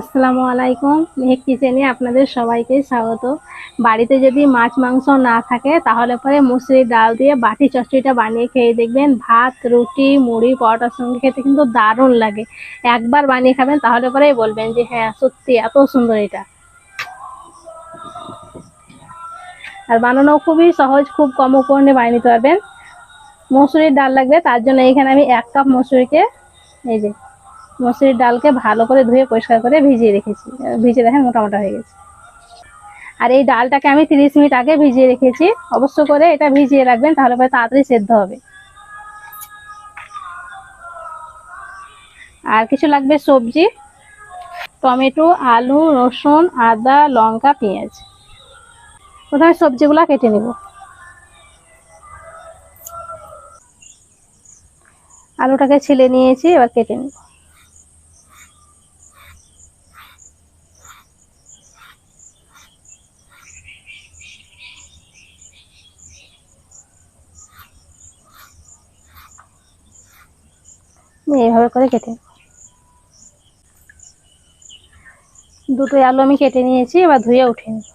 আসসালামু আলাইকুম। মেহেক কিচেনে আপনাদের সবাইকে স্বাগত। বাড়িতে যদি মাছ, মাংস না থাকে, তাহলে পরে মুসুরির ডাল দিয়ে বাটি চচ্চড়িটা বানিয়ে খেয়ে দেখবেন ভাত, রুটি, মুড়ি, পরোটার সঙ্গে খেতে কিন্তু দারুণ লাগে। একবার বানিয়ে খাবেন, তাহলে পরেই বলবেন যে হ্যাঁ সত্যি এত সুন্দর এটা। আর বানানো খুবই সহজ, খুব কম উপকরণে বানিয়ে নিতে পারবেন। মসুরির ডাল লাগবে, তার জন্য এখানে আমি এক কাপ মসুরিকে, এই যে মসুরির ডালকে ভালো করে ধুয়ে পরিষ্কার করে ভিজিয়ে রেখেছি। ভিজিয়ে দেখেন মোটা মোটা হয়ে গেছে। আর এই ডালটাকে আমি তিরিশ মিনিট আগে ভিজিয়ে রেখেছি। অবশ্য করে এটা ভিজিয়ে রাখবেন, তাহলে পরে তাড়াতাড়ি সেদ্ধ হবে। আর কিছু লাগবে সবজি? টমেটো, আলু, রসুন, আদা, লঙ্কা, পেঁয়াজ। প্রথমে সবজিগুলো কেটে নেব। আলুটাকে ছিলে নিয়েছি, এবার কেটে নেব। এইভাবে করে কেটে দুটো আলু আমি কেটে নিয়েছি এবার ধুয়ে উঠে নেব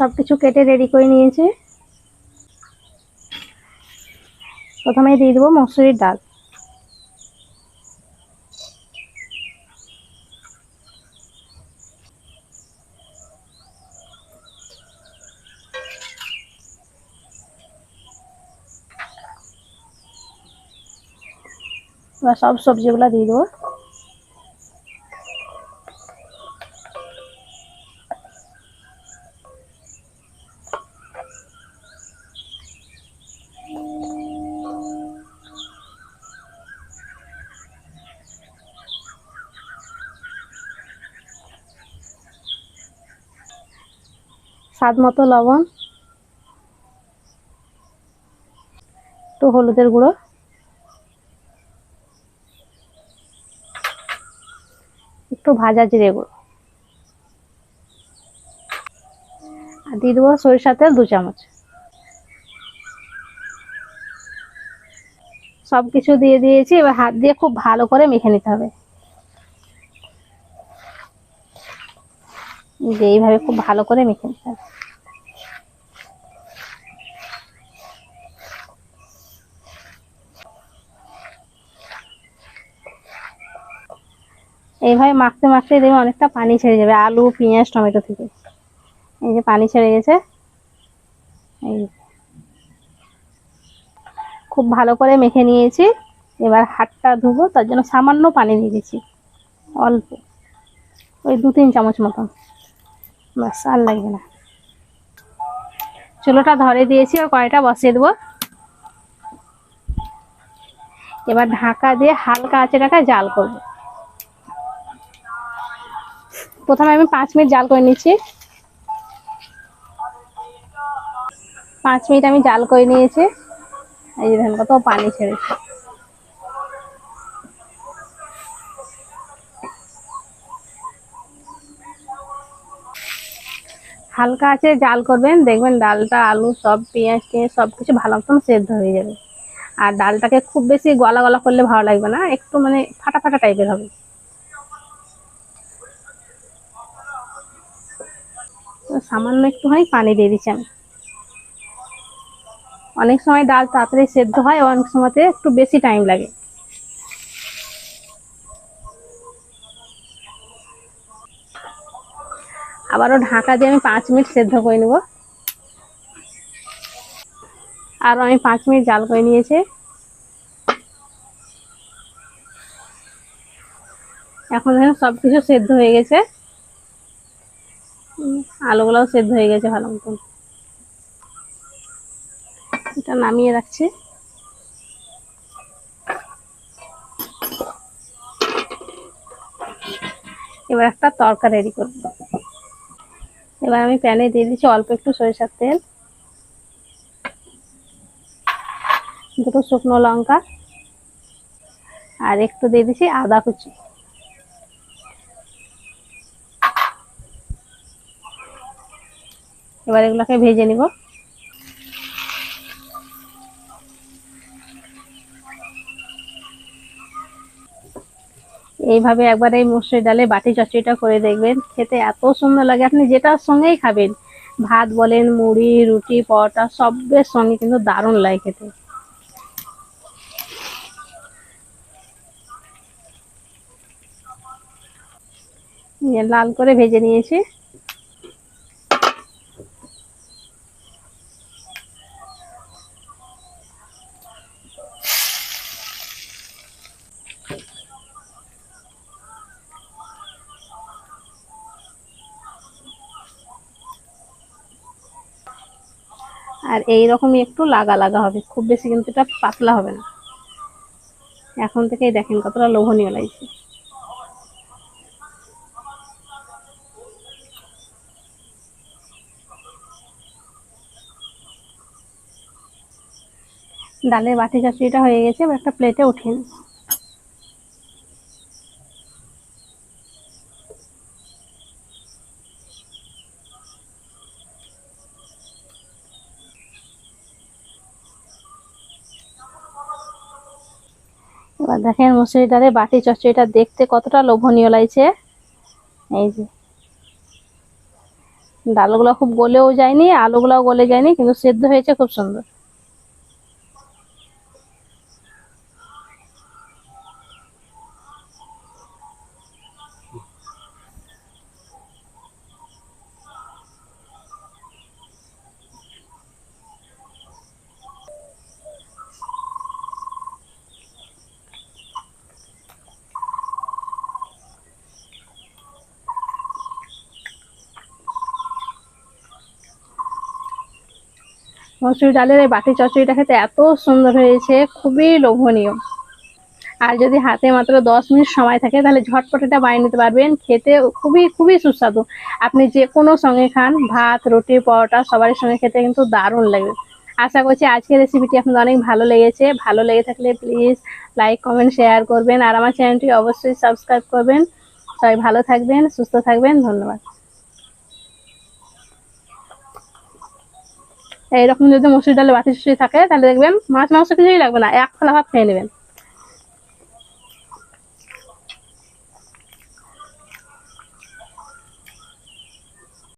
সব কিছু কেটে রেডি করে নিয়েছি। প্রথমে দিয়ে দেবো মসুরির ডাল। এবার সব সবজিগুলো দিয়ে দেবো। স্বাদ মতো লবণ, একটু হলুদের গুঁড়ো, একটু ভাজা জিরে গুঁড়ো। আর দিয়ে দেবো সরিষা তেল দু চামচ। সব কিছু দিয়ে দিয়েছি, এবার হাত দিয়ে খুব ভালো করে মেখে নিতে হবে। যে এইভাবে খুব ভালো করে মেখে নিতে হবে। এইভাবে মাখতে মাখতে দেখবে অনেকটা পানি ছেড়ে যাবে, আলু, পেঁয়াজ, টমেটো থেকে। এই যে পানি ছেড়ে গেছে। এই খুব ভালো করে মেখে নিয়েছি। এবার হাতটা ধুবো, তার জন্য সামান্য পানি দিয়ে দিচ্ছি, অল্প। ওই দু তিন চামচ মতন। ব্যাস আর লাগবে না। চুলোটা ধরে দিয়েছি আর কড়াইটা বসিয়ে দেবো। এবার ঢাকা দিয়ে হালকা আঁচে রাখা জাল করব। প্রথমে আমি পাঁচ মিনিট জাল করে নিচ্ছি। পাঁচ মিনিট আমি জাল করে নিয়েছি। এই দেখেন কত পানি ছেড়েছে। হালকা আছে, জাল করবেন, দেখবেন ডালটা, আলু সব, পেঁয়াজ টিয়াজ সব কিছু ভালো মতন সেদ্ধ হয়ে যাবে। আর ডালটাকে খুব বেশি গলা গলা করলে ভালো লাগবে না, একটু মানে ফাটা ফাটা টাইপের হবে। সামান্য একটুখানি পানি দিয়ে দিচ্ছি আমি। অনেক সময় ডাল তাড়াতাড়ি সেদ্ধ হয়, অনেক সময়তে একটু বেশি টাইম লাগে। আবারও ঢাকা দিয়ে আমি পাঁচ মিনিট সেদ্ধ করে নেব। আরও আমি পাঁচ মিনিট জাল করে নিয়েছি। এখন সব কিছু সেদ্ধ হয়ে গেছে। আলুগুলোও সেদ্ধ হয়ে গেছে ভালো মতন। এটা নামিয়ে রাখছি। এবার একটা তরকা রেডি করব। এবার আমি প্যানে দিয়ে দিচ্ছি অল্প একটু সরিষার তেল। দুটো শুকনো লঙ্কা। আর একটু দিয়ে দিচ্ছি আদা কুচি। এবার এগুলোকে ভেজে নিব। এইভাবে একবার এই মসুর ডালে বাটি চচড়িটা করে দেখবেন, খেতে এত সুন্দর লাগে। আপনি যেটার সঙ্গেই খাবেন, ভাত বলেন, মুড়ি, রুটি, পরোটা, সবের সঙ্গে কিন্তু দারুণ লাগে খেতে। লাল করে ভেজে নিয়েছি। আর এই রকমই একটু লাগা লাগা হবে। খুব বেশি কিন্তু এটা পাতলা হবে না। এখন থেকেই দেখেন কতটা লোভনীয় লাগছে। ডালের বাটি চাটনিটা হয়ে গেছে, এবার একটা প্লেটে উঠিয়ে। দেখেন মুসুরি ডালে বাটি চচ্চড়িটা দেখতে কতটা লোভনীয় লাগছে। এই যে। ডালগুলো খুব গলেও যায়নি, আলুগুলোও গলে যায়নি, কিন্তু সেদ্ধ হয়েছে খুব সুন্দর। মসুর ডালের এই বাটি চচ্চড়িটা খেতে এত সুন্দর হয়েছে, খুবই লোভনীয়। আর যদি হাতে মাত্র দশ মিনিট সময় থাকে, তাহলে ঝটপট এটা বানিয়ে নিতে পারবেন। খেতে খুবই খুবই সুস্বাদু। আপনি যে কোনো সঙ্গে খান, ভাত, রুটি, পরোটা সবার সঙ্গে খেতে কিন্তু দারুণ লাগবে আশা করছি আজকের রেসিপিটি আপনাদের অনেক ভালো লেগেছে। ভালো লেগে থাকলে প্লিজ লাইক কমেন্ট শেয়ার করবেন। আর আমার চ্যানেলটি অবশ্যই সাবস্ক্রাইব করবেন। সবাই ভালো থাকবেন, সুস্থ থাকবেন। ধন্যবাদ। এইরকম যদি মসুর ডালে বাটি চচ্চড়ি থাকে, তাহলে দেখবেন মাছ, মাংস কিছুই লাগবে না। এক খোলা ভাত খেয়ে নেবেন।